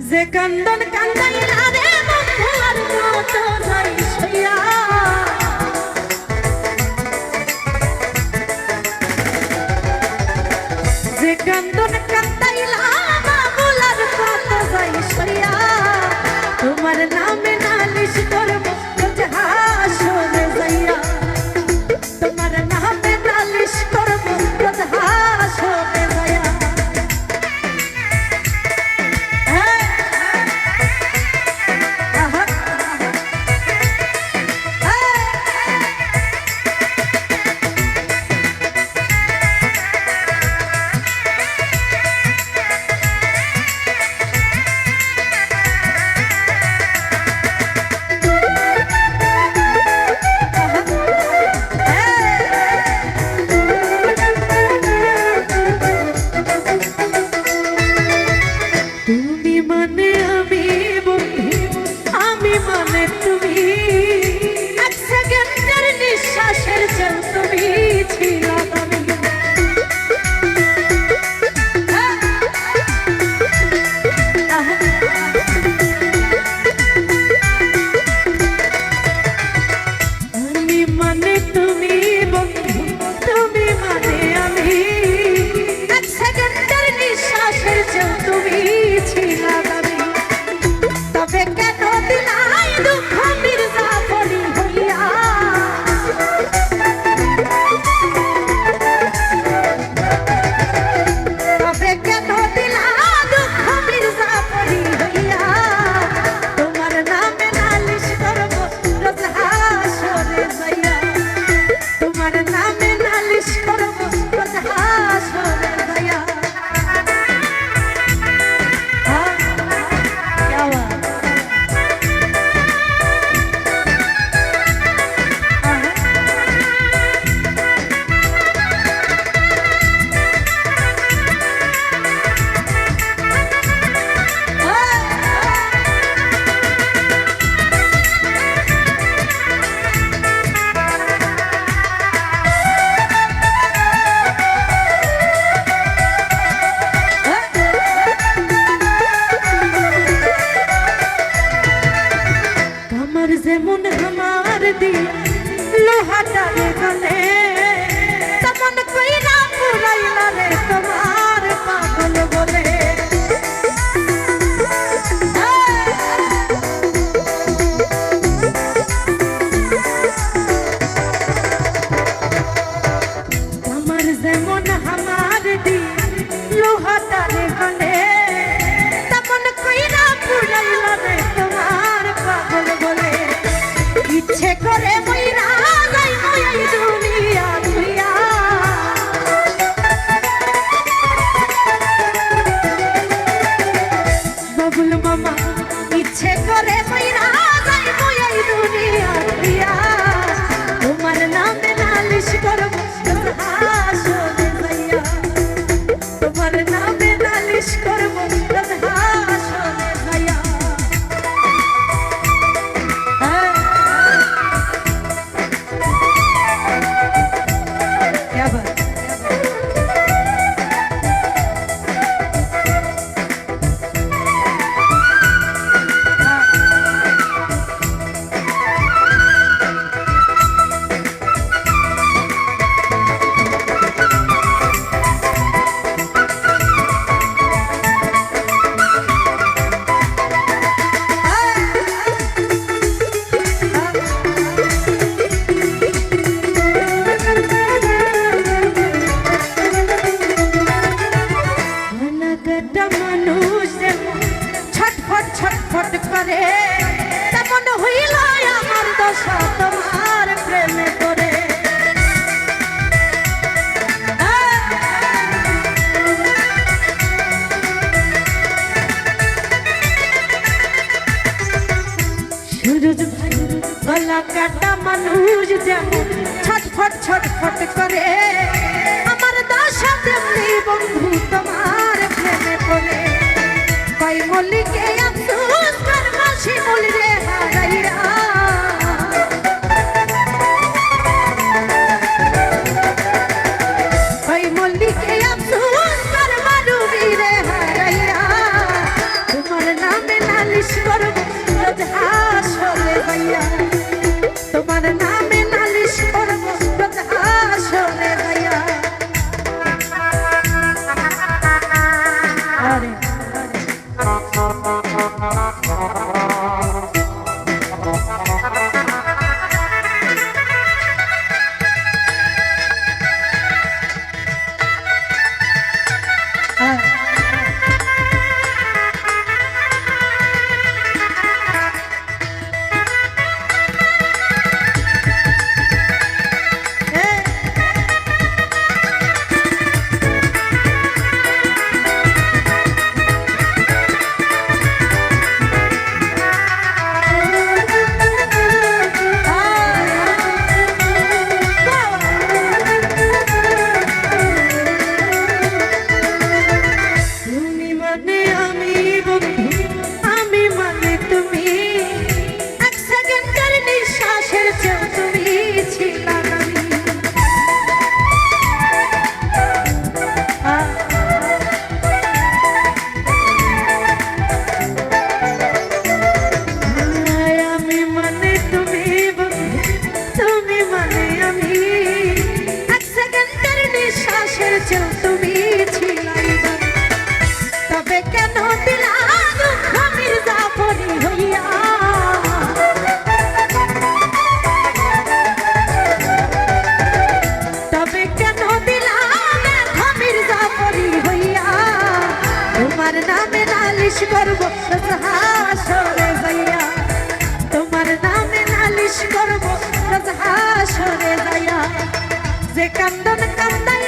যে কন্দন কন্দন না রে বন্ধু আর কত ধরিস যেমন আমার দিল লোহাটারে গলে তেমন কইরা পুরাইলা রে তোমার বাবুল মামা ইচ্ছে করে মইরা যাই তোমার নামে নালিশ করব গলা কাটা মানুষ যেমন ছটফট ছটফট করে, আমার দশা তেমনি বন্ধু তোমার প্রেমে পড়ে। কই মল্লিকে তোমার নামে নালিশ করব হাসরে যাইয়া। তোমার নামে নালিশ করব হাসরে যাইয়া। যে কান্দন কান্দাই